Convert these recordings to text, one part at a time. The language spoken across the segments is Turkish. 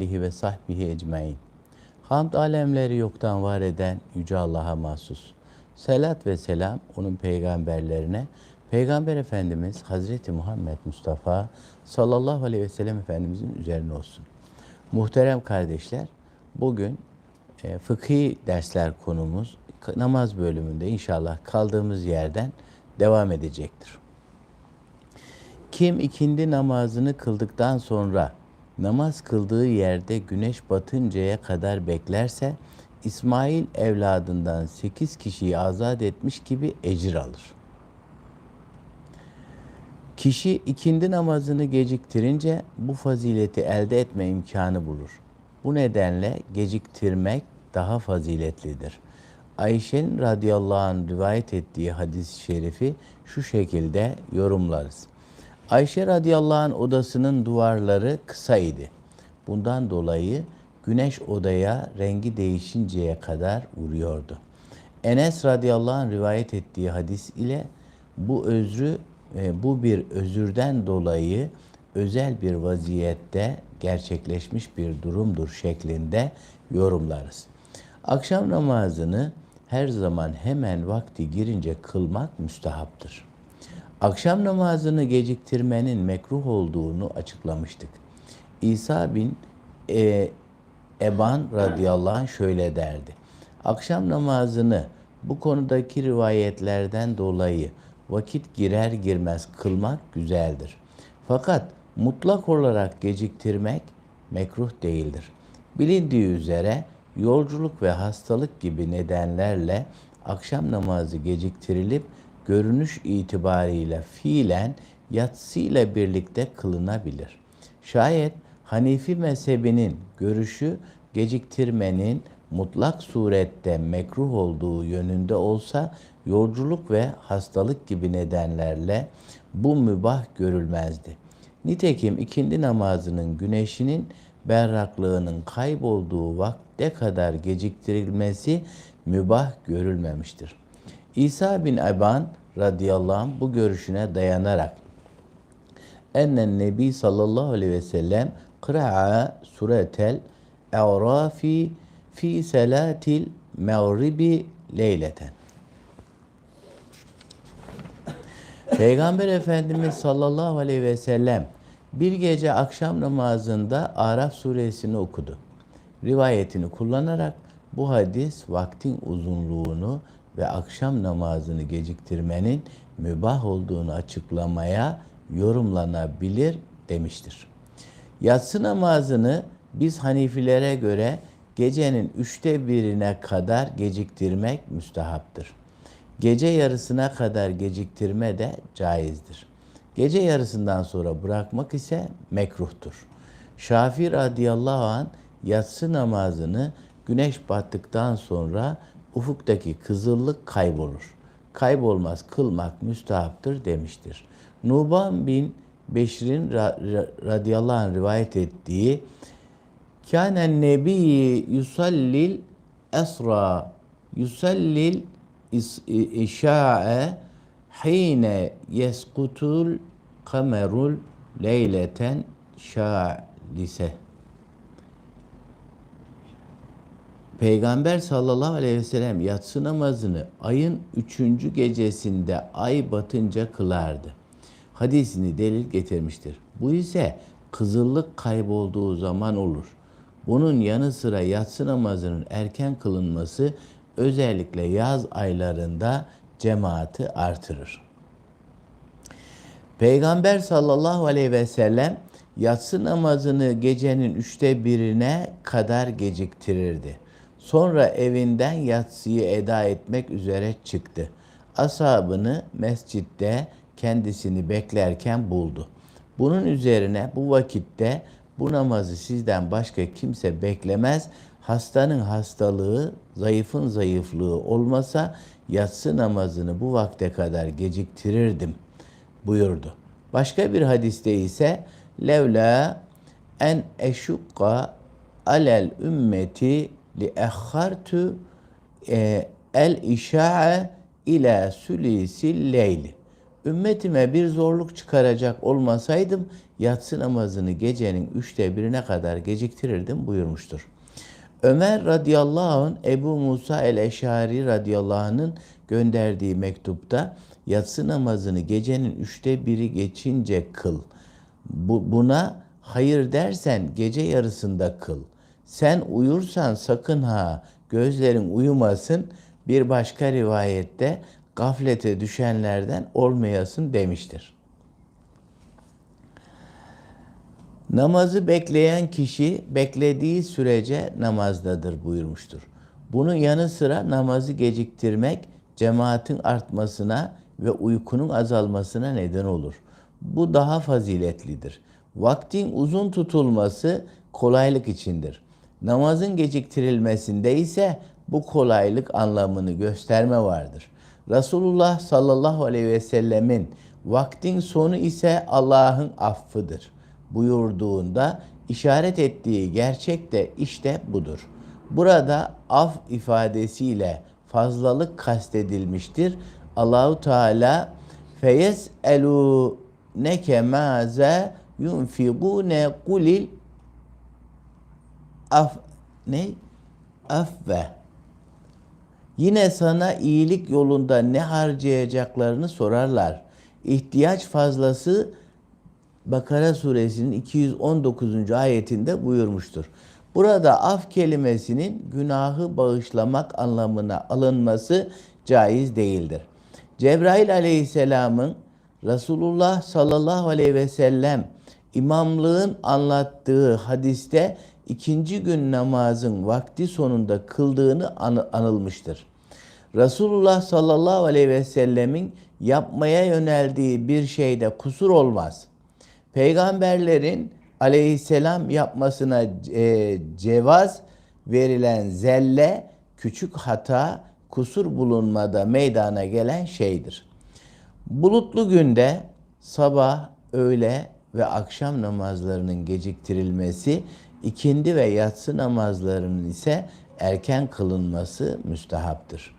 alihi ve sahbihi ecmain. Hamd alemleri yoktan var eden Yüce Allah'a mahsus. Selat ve selam onun peygamberlerine, Peygamber Efendimiz Hazreti Muhammed Mustafa sallallahu aleyhi ve sellem Efendimizin üzerine olsun. Muhterem kardeşler, bugün e, fıkhi dersler konumuz namaz bölümünde inşallah kaldığımız yerden devam edecektir. Kim ikindi namazını kıldıktan sonra namaz kıldığı yerde güneş batıncaya kadar beklerse İsmail evladından sekiz kişiyi azat etmiş gibi ecir alır. Kişi ikindi namazını geciktirince bu fazileti elde etme imkanı bulur. Bu nedenle geciktirmek daha faziletlidir. Ayşe'nin radıyallahu anh rivayet ettiği hadis-i şerifi şu şekilde yorumlarız. Ayşe radıyallahu anh odasının duvarları kısa idi. Bundan dolayı güneş odaya rengi değişinceye kadar vuruyordu. Enes radıyallahu anh rivayet ettiği hadis ile bu özrü e, bu bir özürden dolayı özel bir vaziyette gerçekleşmiş bir durumdur şeklinde yorumlarız. Akşam namazını her zaman hemen vakti girince kılmak müstahaptır. Akşam namazını geciktirmenin mekruh olduğunu açıklamıştık. İsa bin e, Eban radıyallahu anh şöyle derdi. Akşam namazını bu konudaki rivayetlerden dolayı vakit girer girmez kılmak güzeldir. Fakat mutlak olarak geciktirmek mekruh değildir. Bilindiği üzere yolculuk ve hastalık gibi nedenlerle akşam namazı geciktirilip görünüş itibarıyla fiilen yatsıyla birlikte kılınabilir. Şayet Hanifi mezhebinin görüşü geciktirmenin mutlak surette mekruh olduğu yönünde olsa yolculuk ve hastalık gibi nedenlerle bu mübah görülmezdi. Nitekim ikindi namazının güneşinin berraklığının kaybolduğu vakte kadar geciktirilmesi mübah görülmemiştir. İsa bin Eban radıyallahu anh bu görüşüne dayanarak ennen nebi sallallahu aleyhi ve sellem kıra'a suretel e'rafi fi selatil mağribi leyleten. Peygamber Efendimiz sallallahu aleyhi ve sellem bir gece akşam namazında Araf suresini okudu. Rivayetini kullanarak bu hadis vaktin uzunluğunu ve akşam namazını geciktirmenin mübah olduğunu açıklamaya yorumlanabilir demiştir. Yatsı namazını biz Hanifilere göre gecenin üçte birine kadar geciktirmek müstehaptır. Gece yarısına kadar geciktirme de caizdir. Gece yarısından sonra bırakmak ise mekruhtur. Şafii radıyallahu an yatsı namazını güneş battıktan sonra ufuktaki kızıllık kaybolur. Kaybolmaz kılmak müstahaptır demiştir. Nuban bin Beşir'in radıyallahu anh rivayet ettiği Kânen nebiyyi yusallil esra yusallil işa'e hine yeskutul kamerul leyleten şa'lise. Peygamber sallallahu aleyhi ve sellem yatsı namazını ayın üçüncü gecesinde ay batınca kılardı. Hadisini delil getirmiştir. Bu ise kızıllık kaybolduğu zaman olur. Bunun yanı sıra yatsı namazının erken kılınması özellikle yaz aylarında cemaati artırır. Peygamber sallallahu aleyhi ve sellem yatsı namazını gecenin üçte birine kadar geciktirirdi. Sonra evinden yatsıyı eda etmek üzere çıktı. Ashabını mescitte kendisini beklerken buldu. Bunun üzerine bu vakitte bu namazı sizden başka kimse beklemez. Hastanın hastalığı, zayıfın zayıflığı olmasa yatsı namazını bu vakte kadar geciktirirdim buyurdu. Başka bir hadiste ise levla en eşukka alel ümmeti li ehhartu el işa'a ila sülisil leyli Ümmetime bir zorluk çıkaracak olmasaydım yatsı namazını gecenin üçte birine kadar geciktirirdim buyurmuştur. Ömer radıyallahu anh Ebu Musa el-Eşari radıyallahu anh'ın gönderdiği mektupta yatsı namazını gecenin üçte biri geçince kıl. Bu, buna hayır dersen gece yarısında kıl. Sen uyursan sakın ha gözlerin uyumasın. Bir başka rivayette gaflete düşenlerden olmayasın demiştir. Namazı bekleyen kişi beklediği sürece namazdadır buyurmuştur. Bunun yanı sıra namazı geciktirmek cemaatin artmasına ve uykunun azalmasına neden olur. Bu daha faziletlidir. Vaktin uzun tutulması kolaylık içindir. Namazın geciktirilmesinde ise bu kolaylık anlamını gösterme vardır. Resulullah sallallahu aleyhi ve sellemin vaktin sonu ise Allah'ın affıdır buyurduğunda işaret ettiği gerçek de işte budur. Burada af ifadesiyle fazlalık kastedilmiştir. Allahu Teala feyes elu neke maze yunfigune kulil af ne afve Yine sana iyilik yolunda ne harcayacaklarını sorarlar. İhtiyaç fazlası Bakara suresinin 219. ayetinde buyurmuştur. Burada af kelimesinin günahı bağışlamak anlamına alınması caiz değildir. Cebrail aleyhisselamın Resulullah sallallahu aleyhi ve sellem imamlığın anlattığı hadiste ikinci gün namazın vakti sonunda kıldığını anılmıştır. Resulullah sallallahu aleyhi ve sellemin yapmaya yöneldiği bir şeyde kusur olmaz. Peygamberlerin aleyhisselam yapmasına e, cevaz verilen zelle küçük hata, kusur bulunmada meydana gelen şeydir. Bulutlu günde sabah, öğle ve akşam namazlarının geciktirilmesi, ikindi ve yatsı namazlarının ise erken kılınması müstehaptır.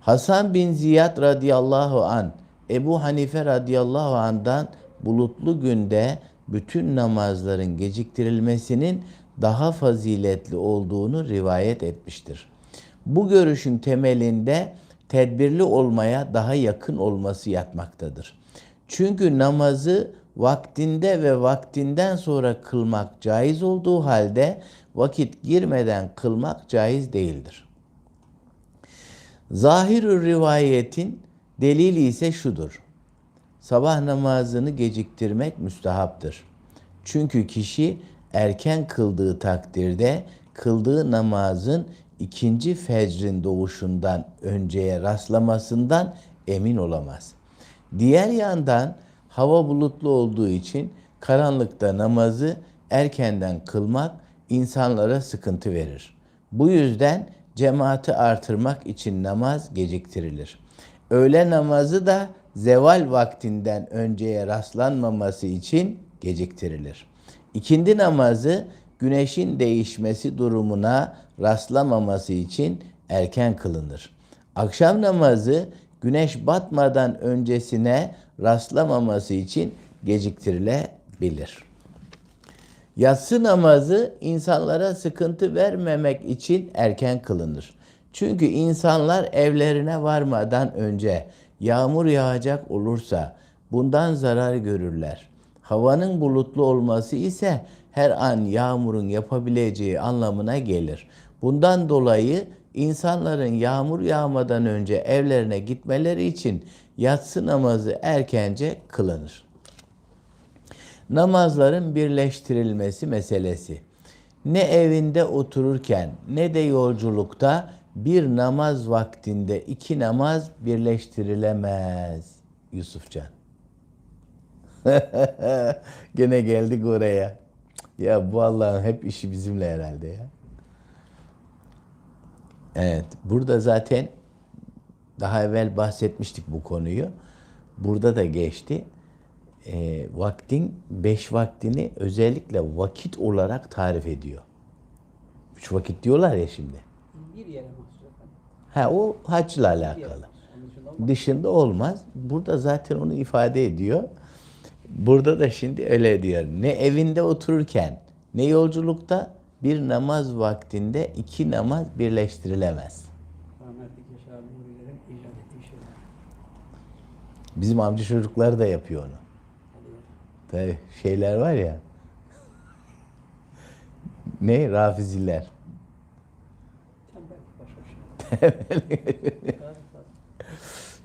Hasan bin Ziyad radıyallahu an Ebu Hanife radıyallahu andan bulutlu günde bütün namazların geciktirilmesinin daha faziletli olduğunu rivayet etmiştir. Bu görüşün temelinde tedbirli olmaya daha yakın olması yatmaktadır. Çünkü namazı vaktinde ve vaktinden sonra kılmak caiz olduğu halde vakit girmeden kılmak caiz değildir. Zahir rivayetin delili ise şudur. Sabah namazını geciktirmek müstahaptır. Çünkü kişi erken kıldığı takdirde kıldığı namazın ikinci fecrin doğuşundan önceye rastlamasından emin olamaz. Diğer yandan hava bulutlu olduğu için karanlıkta namazı erkenden kılmak insanlara sıkıntı verir. Bu yüzden cemaati artırmak için namaz geciktirilir. Öğle namazı da zeval vaktinden önceye rastlanmaması için geciktirilir. İkindi namazı güneşin değişmesi durumuna rastlamaması için erken kılınır. Akşam namazı güneş batmadan öncesine rastlamaması için geciktirilebilir. Yatsı namazı insanlara sıkıntı vermemek için erken kılınır. Çünkü insanlar evlerine varmadan önce yağmur yağacak olursa bundan zarar görürler. Havanın bulutlu olması ise her an yağmurun yapabileceği anlamına gelir. Bundan dolayı insanların yağmur yağmadan önce evlerine gitmeleri için yatsı namazı erkence kılınır. Namazların birleştirilmesi meselesi. Ne evinde otururken ne de yolculukta bir namaz vaktinde iki namaz birleştirilemez Yusufcan. Gene geldik oraya. Ya bu Allah'ın hep işi bizimle herhalde ya. Evet, burada zaten daha evvel bahsetmiştik bu konuyu. Burada da geçti. E, vaktin beş vaktini özellikle vakit olarak tarif ediyor. Üç vakit diyorlar ya şimdi. Bir yere. Ha o haçla alakalı. dışında olmaz. Burada zaten onu ifade ediyor. Burada da şimdi öyle diyor. Ne evinde otururken ne yolculukta bir namaz vaktinde iki namaz birleştirilemez. Bizim amca çocukları da yapıyor onu. Tabii şeyler var ya. Ne? Rafiziler.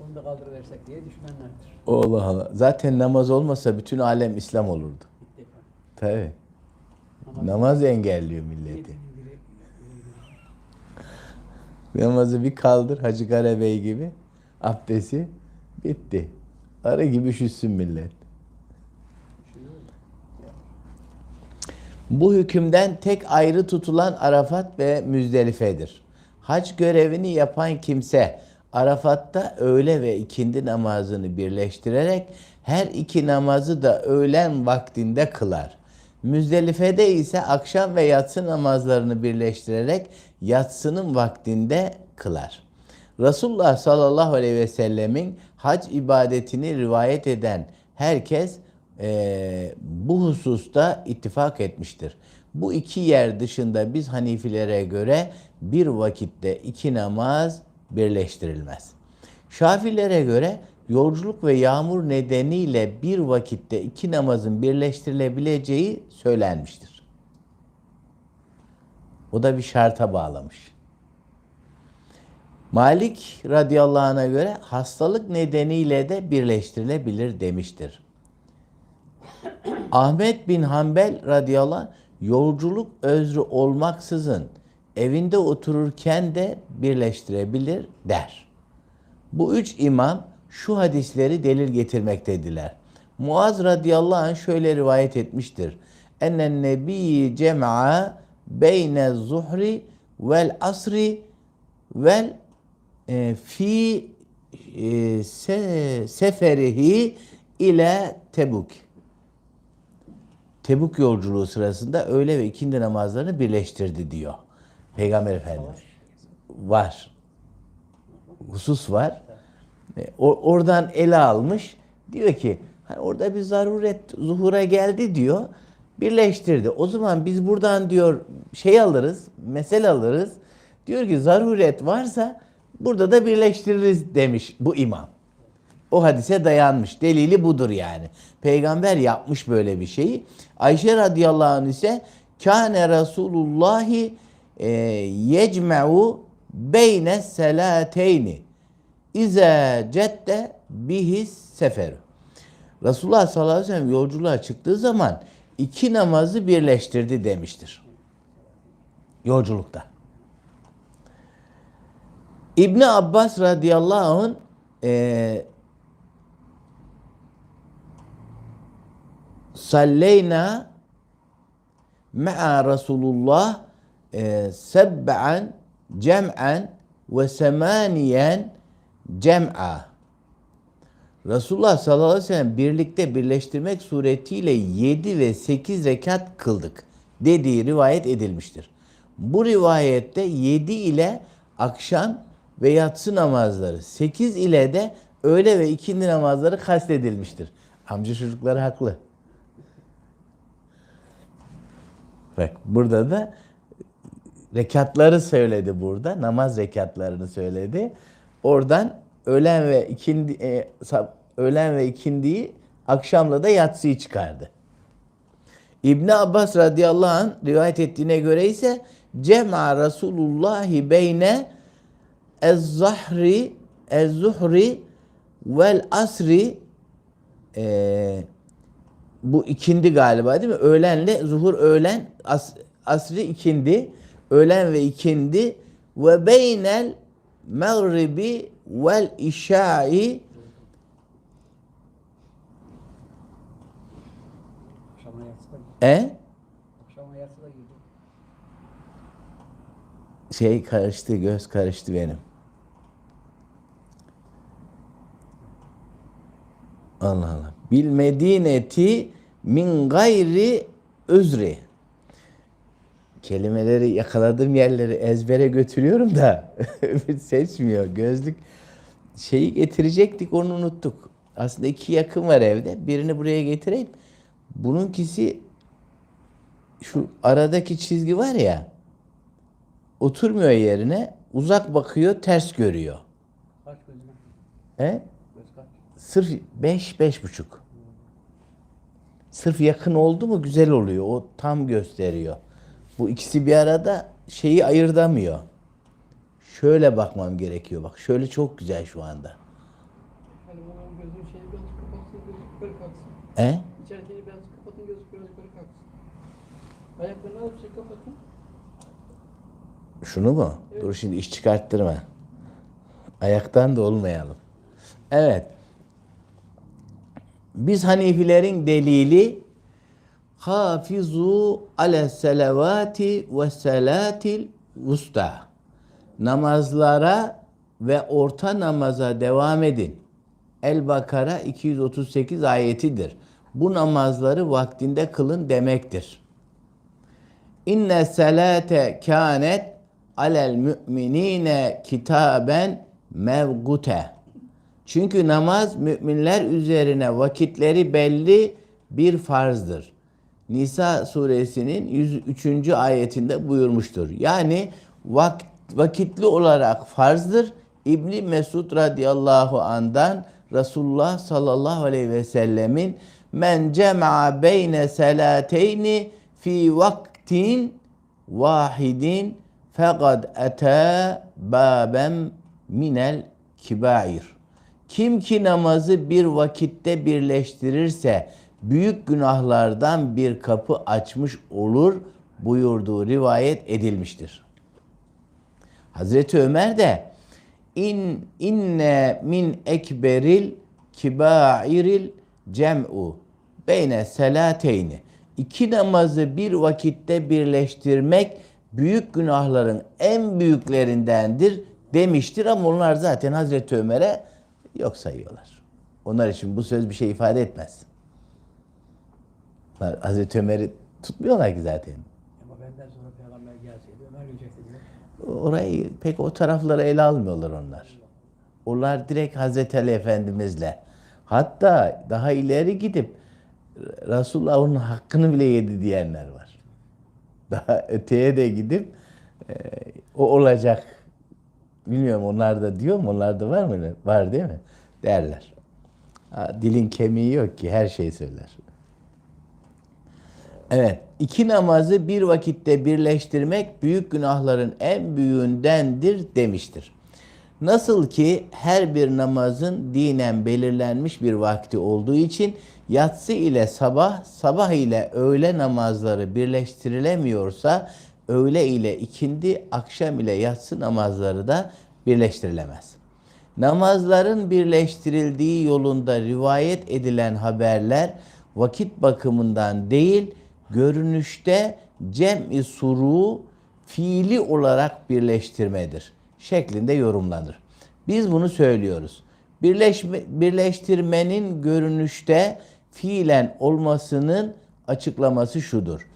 Onu da kaldırıversek diye düşmanlardır. Allah Allah. Zaten namaz olmasa bütün alem İslam olurdu. Tabii. Namaz- Namaz engelliyor milleti. Namazı bir kaldır Hacı Karabey gibi. Abdesti bitti. Arı gibi üşütsün millet. Bu hükümden tek ayrı tutulan Arafat ve Müzdelife'dir. Hac görevini yapan kimse Arafat'ta öğle ve ikindi namazını birleştirerek her iki namazı da öğlen vaktinde kılar. Müzdelife'de ise akşam ve yatsı namazlarını birleştirerek yatsının vaktinde kılar. Resulullah sallallahu aleyhi ve sellemin hac ibadetini rivayet eden herkes eee, bu hususta ittifak etmiştir. Bu iki yer dışında biz Hanifilere göre bir vakitte iki namaz birleştirilmez. Şafilere göre yolculuk ve yağmur nedeniyle bir vakitte iki namazın birleştirilebileceği söylenmiştir. O da bir şarta bağlamış. Malik radıyallahu anh'a göre hastalık nedeniyle de birleştirilebilir demiştir. Ahmet bin Hanbel radıyallahu anh, yolculuk özrü olmaksızın evinde otururken de birleştirebilir der. Bu üç imam şu hadisleri delil getirmektediler. Muaz radıyallahu anh şöyle rivayet etmiştir. Ennen nebiyyi cem'a beyne zuhri vel asri vel e, fi e, se, seferihi ile Tebuk. Tebuk yolculuğu sırasında öğle ve ikindi namazlarını birleştirdi diyor. Peygamber Efendimiz. Var. Husus var. E, o- oradan ele almış. Diyor ki hani orada bir zaruret zuhura geldi diyor. Birleştirdi. O zaman biz buradan diyor şey alırız, mesel alırız. Diyor ki zaruret varsa burada da birleştiririz demiş bu imam. O hadise dayanmış. Delili budur yani. Peygamber yapmış böyle bir şeyi. Ayşe radıyallahu anh ise kâne Resulullahi e, yecme'u beyne selateyni İze cedde bihis seferu. Resulullah sallallahu aleyhi ve sellem yolculuğa çıktığı zaman iki namazı birleştirdi demiştir. Yolculukta. İbni Abbas radıyallahu anh e, salleyna ma'a Resulullah e, seb'an cem'an ve semaniyen cem'a. Resulullah sallallahu aleyhi ve sellem birlikte birleştirmek suretiyle 7 ve 8 rekat kıldık dediği rivayet edilmiştir. Bu rivayette 7 ile akşam ve yatsı namazları, 8 ile de öğle ve ikindi namazları kastedilmiştir. Amca çocukları haklı. Bak burada da rekatları söyledi burada. Namaz rekatlarını söyledi. Oradan öğlen ve ikindi e, öğlen ve ikindiyi akşamla da yatsıyı çıkardı. İbn Abbas radıyallahu anh rivayet ettiğine göre ise cema Resulullahi beyne ez-zahri ez-zuhri vel asri e, bu ikindi galiba değil mi? Öğlenle zuhur öğlen as, asri ikindi öğlen ve ikindi ve beynel mağribi vel işai e şey karıştı göz karıştı benim. Allah Allah. Bil medineti min gayri özri. Kelimeleri yakaladığım yerleri ezbere götürüyorum da seçmiyor. Gözlük şeyi getirecektik onu unuttuk. Aslında iki yakın var evde. Birini buraya getireyim. Bununkisi şu aradaki çizgi var ya oturmuyor yerine uzak bakıyor ters görüyor. Gözüne? He? Sırf beş, beş buçuk. Sırf yakın oldu mu güzel oluyor. O tam gösteriyor. Bu ikisi bir arada şeyi ayırdamıyor. Şöyle bakmam gerekiyor. Bak şöyle çok güzel şu anda. Bunun gözünün şeyi biraz kapatsın, gözü yukarı kalksın. He? İçeridekini biraz kapatın, gözü biraz yukarı kalksın. Ayaklarını alıp şey kapatın. Şunu mu? Dur şimdi iş çıkarttırma. Ayaktan da olmayalım. Evet. Biz Hanifilerin delili hafizu ale selavati ve salatil usta. Namazlara ve orta namaza devam edin. El-Bakara 238 ayetidir. Bu namazları vaktinde kılın demektir. İnne salate kânet alel müminine kitaben mevgute. Çünkü namaz müminler üzerine vakitleri belli bir farzdır. Nisa suresinin 103. ayetinde buyurmuştur. Yani vak- vakitli olarak farzdır. İbni Mesud radıyallahu andan Resulullah sallallahu aleyhi ve sellemin men cema'a beyne salateyni fi vaktin vahidin fekad ete babem minel kibair. Kim ki namazı bir vakitte birleştirirse büyük günahlardan bir kapı açmış olur buyurduğu rivayet edilmiştir. Hazreti Ömer de in inne min ekberil kibairil cem'u beyne selateyni. İki namazı bir vakitte birleştirmek büyük günahların en büyüklerindendir demiştir ama onlar zaten Hazreti Ömer'e yok sayıyorlar. Onlar için bu söz bir şey ifade etmez. Onlar Hazreti Ömer'i tutmuyorlar ki zaten. Ama benden sonra peygamber gelseydi Ömer gelecekti diye. Orayı pek o tarafları ele almıyorlar onlar. Onlar direkt Hazreti Ali Efendimizle. Hatta daha ileri gidip Resulullah onun hakkını bile yedi diyenler var. Daha öteye de gidip e, o olacak. Bilmiyorum onlar da diyor mu? Onlar da var mı? Var değil mi? Derler. Dilin kemiği yok ki her şeyi söyler. Evet. iki namazı bir vakitte birleştirmek büyük günahların en büyüğündendir demiştir. Nasıl ki her bir namazın dinen belirlenmiş bir vakti olduğu için yatsı ile sabah, sabah ile öğle namazları birleştirilemiyorsa öğle ile ikindi, akşam ile yatsı namazları da birleştirilemez. Namazların birleştirildiği yolunda rivayet edilen haberler vakit bakımından değil, görünüşte cem-i suru fiili olarak birleştirmedir şeklinde yorumlanır. Biz bunu söylüyoruz. Birleşme, birleştirmenin görünüşte fiilen olmasının açıklaması şudur.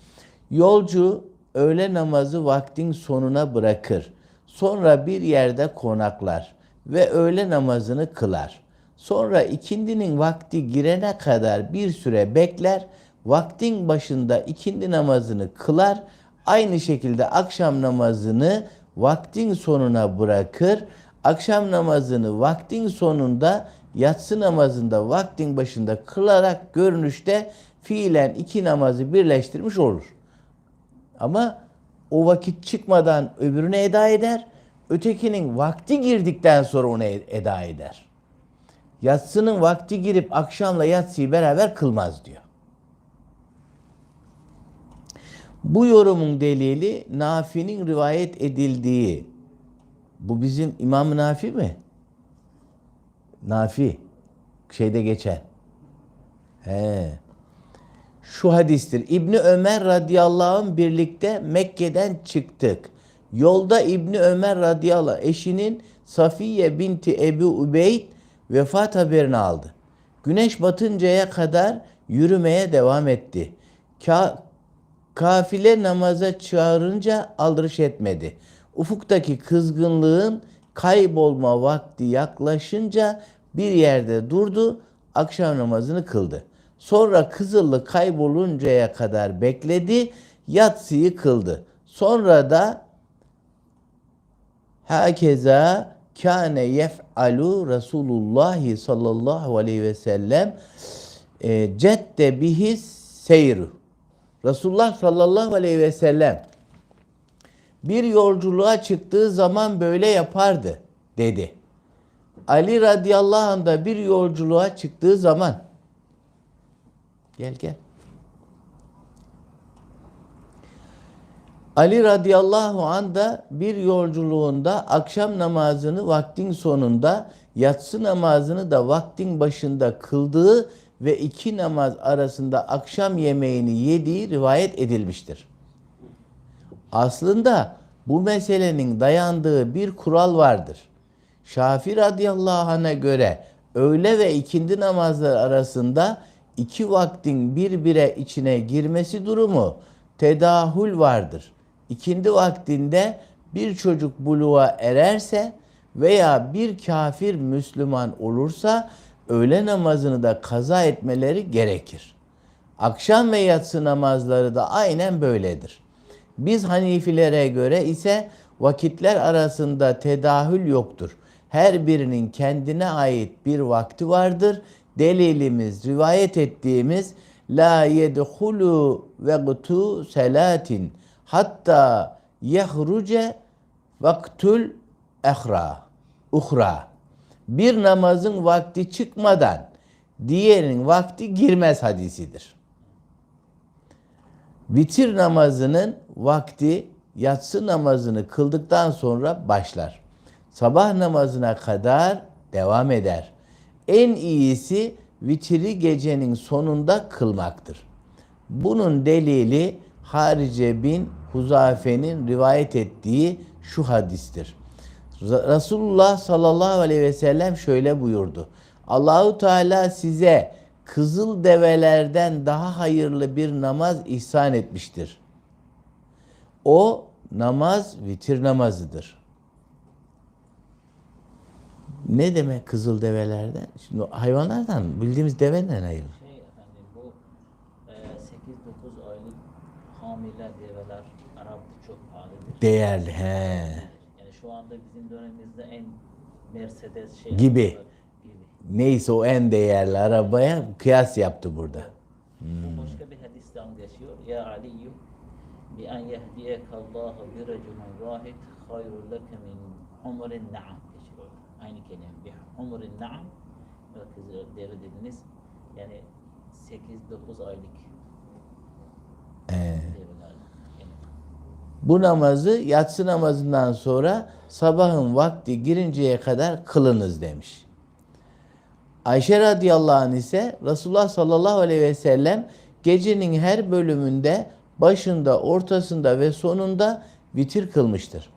Yolcu öğle namazı vaktin sonuna bırakır. Sonra bir yerde konaklar ve öğle namazını kılar. Sonra ikindinin vakti girene kadar bir süre bekler. Vaktin başında ikindi namazını kılar. Aynı şekilde akşam namazını vaktin sonuna bırakır. Akşam namazını vaktin sonunda yatsı namazında vaktin başında kılarak görünüşte fiilen iki namazı birleştirmiş olur. Ama o vakit çıkmadan öbürünü eda eder. Ötekinin vakti girdikten sonra onu eda eder. Yatsının vakti girip akşamla yatsıyı beraber kılmaz diyor. Bu yorumun delili Nafi'nin rivayet edildiği. Bu bizim İmam Nafi mi? Nafi. Şeyde geçen. He. Şu hadistir. İbni Ömer radıyallahu anh birlikte Mekke'den çıktık. Yolda İbni Ömer radıyallahu anh eşinin Safiye binti Ebu Ubeyd vefat haberini aldı. Güneş batıncaya kadar yürümeye devam etti. Ka kafile namaza çağırınca aldırış etmedi. Ufuktaki kızgınlığın Kaybolma vakti yaklaşınca bir yerde durdu, akşam namazını kıldı. Sonra Kızıllı kayboluncaya kadar bekledi, yatsıyı kıldı. Sonra da Hakeza kâne yef'alu Resulullah sallallahu aleyhi ve sellem e, cedde bihis seyru. Resulullah sallallahu aleyhi ve sellem bir yolculuğa çıktığı zaman böyle yapardı dedi. Ali radıyallahu anh da bir yolculuğa çıktığı zaman gel gel. Ali radıyallahu anh da bir yolculuğunda akşam namazını vaktin sonunda, yatsı namazını da vaktin başında kıldığı ve iki namaz arasında akşam yemeğini yediği rivayet edilmiştir. Aslında bu meselenin dayandığı bir kural vardır. Şafi radıyallahu anh'a göre öğle ve ikindi namazları arasında iki vaktin birbire içine girmesi durumu tedahül vardır. İkindi vaktinde bir çocuk buluğa ererse veya bir kafir Müslüman olursa öğle namazını da kaza etmeleri gerekir. Akşam ve yatsı namazları da aynen böyledir. Biz Hanifilere göre ise vakitler arasında tedahül yoktur. Her birinin kendine ait bir vakti vardır. Delilimiz, rivayet ettiğimiz la yedhulu vektu selatin hatta yehruce vaktul ehra uhra. Bir namazın vakti çıkmadan diğerinin vakti girmez hadisidir. Vitir namazının vakti yatsı namazını kıldıktan sonra başlar. Sabah namazına kadar devam eder. En iyisi vitiri gecenin sonunda kılmaktır. Bunun delili Harice bin Huzafe'nin rivayet ettiği şu hadistir. Resulullah sallallahu aleyhi ve sellem şöyle buyurdu. Allahu Teala size kızıl develerden daha hayırlı bir namaz ihsan etmiştir. O namaz vitir namazıdır. Ne demek kızıl develerden? Şimdi hayvanlardan bildiğimiz deveden hayırlı. Şey efendim bu e, 8-9 aylık hamile develer Arap'ta çok pahalıdır. Değerli. He. Yani şu anda bizim dönemimizde en Mercedes şey Gibi. gibi. Neyse o en değerli arabaya kıyas yaptı burada. Bu başka bir hadisten geçiyor. Ya Aliyyü bi en yehdiyekallahu bi reculun vahid hayrun leke min umrin na'am. Aynı kelime. Bi umrin na'am deve dediniz. Yani 8-9 aylık. Yani Bu namazı yatsı namazından sonra sabahın vakti girinceye kadar kılınız demiş. Ayşe radıyallahu anh ise Resulullah sallallahu aleyhi ve sellem gecenin her bölümünde başında, ortasında ve sonunda vitir kılmıştır.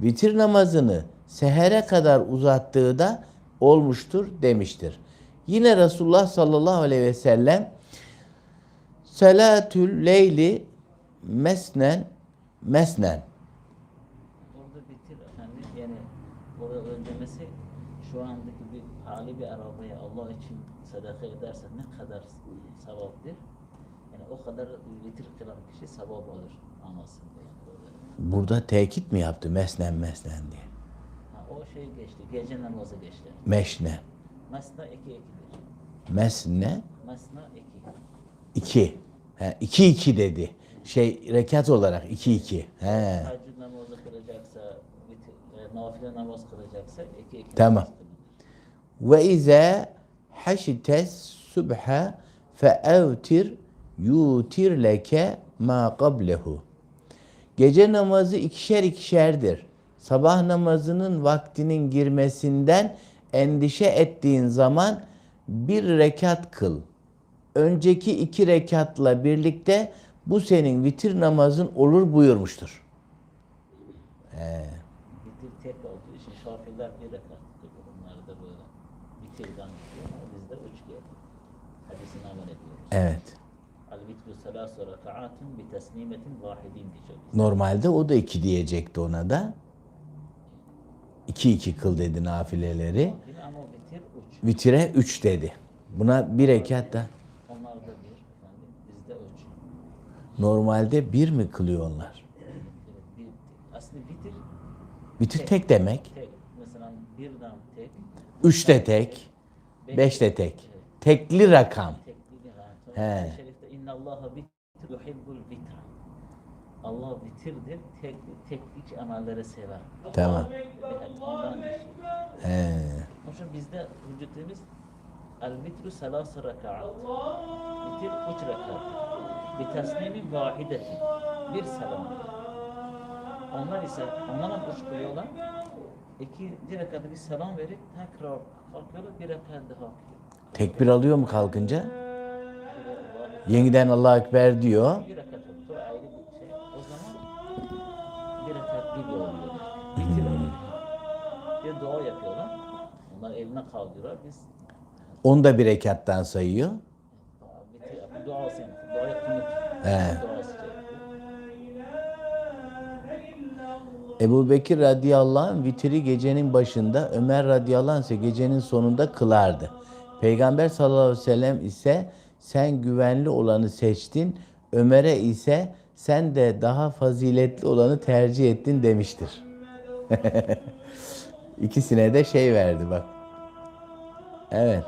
Vitir namazını sehere kadar uzattığı da olmuştur demiştir. Yine Resulullah sallallahu aleyhi ve sellem Salatül leyli mesnen mesnen Orada bitir efendim yani orada öldürmesi şu andaki bir hali bir arabaya Allah için sadaka edersen ne kadar sevaptır. Yani o kadar vitir kılan kişi sevap alır anlasın diye. Burada tekit mi yaptı mesnen mesnen diye? Şey geçti, gece namazı geçti. Meşne. Mesna iki ikidir. Mesne Mesna iki. iki. He, iki iki dedi. Şey rekat olarak iki iki. He. Teheccüd namazı kılacaksa, vitir, e, nafile namaz kılacaksa iki iki Tamam. namaz. Ve izâ haşites subha feevtir yutir leke ma qablehu. Gece namazı ikişer ikişerdir. Sabah namazının vaktinin girmesinden endişe ettiğin zaman bir rekat kıl. Önceki iki rekatla birlikte bu senin vitir namazın olur buyurmuştur. Vitir tek olduğu için şafiler bir rekat kılıyor. Onlar da böyle vitirden gidiyor ama bizde üç geldi. Hadisini amel ediyoruz. Evet. Normalde o da iki diyecekti ona da. İki iki kıl dedi nafileleri. Bitir. Vitire üç dedi. Buna bir rekat da normalde bir mi kılıyor onlar? Aslında bitir Vitir tek demek. Mesela tek. Üç de tek. Beş de tek. Tekli rakam. He. Bitir. Allah bitirdir. Tek, teklik amelleri sever. Tamam. He. Onun için bizde vücudumuz el vitru salası rakaat. Bitir üç rekat. Bir taslimin vahidetin. Bir selam. Onlar ise onlara üç kılıyorlar. İki rekatta bir selam verip tekrar kalkıyorlar bir rekat daha. Tekbir alıyor mu kalkınca? Yeniden Allah Ekber diyor. Bir dua yapıyorlar. Onlar eline kaldırıyorlar. Biz Onu da bir rekattan sayıyor. dua. Dua. He. Şey. Ebu Bekir radıyallahu anh vitri gecenin başında, Ömer radıyallahu anh ise gecenin sonunda kılardı. Peygamber sallallahu aleyhi ve sellem ise sen güvenli olanı seçtin, Ömer'e ise sen de daha faziletli olanı tercih ettin demiştir. İkisine de şey verdi bak. Evet.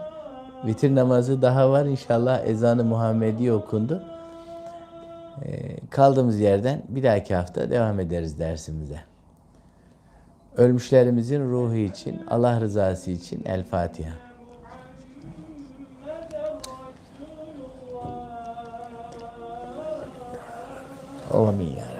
Vitir namazı daha var inşallah ezanı Muhammedi okundu. Ee, kaldığımız yerden bir dahaki hafta devam ederiz dersimize. Ölmüşlerimizin ruhu için, Allah rızası için El Fatiha. Amin ya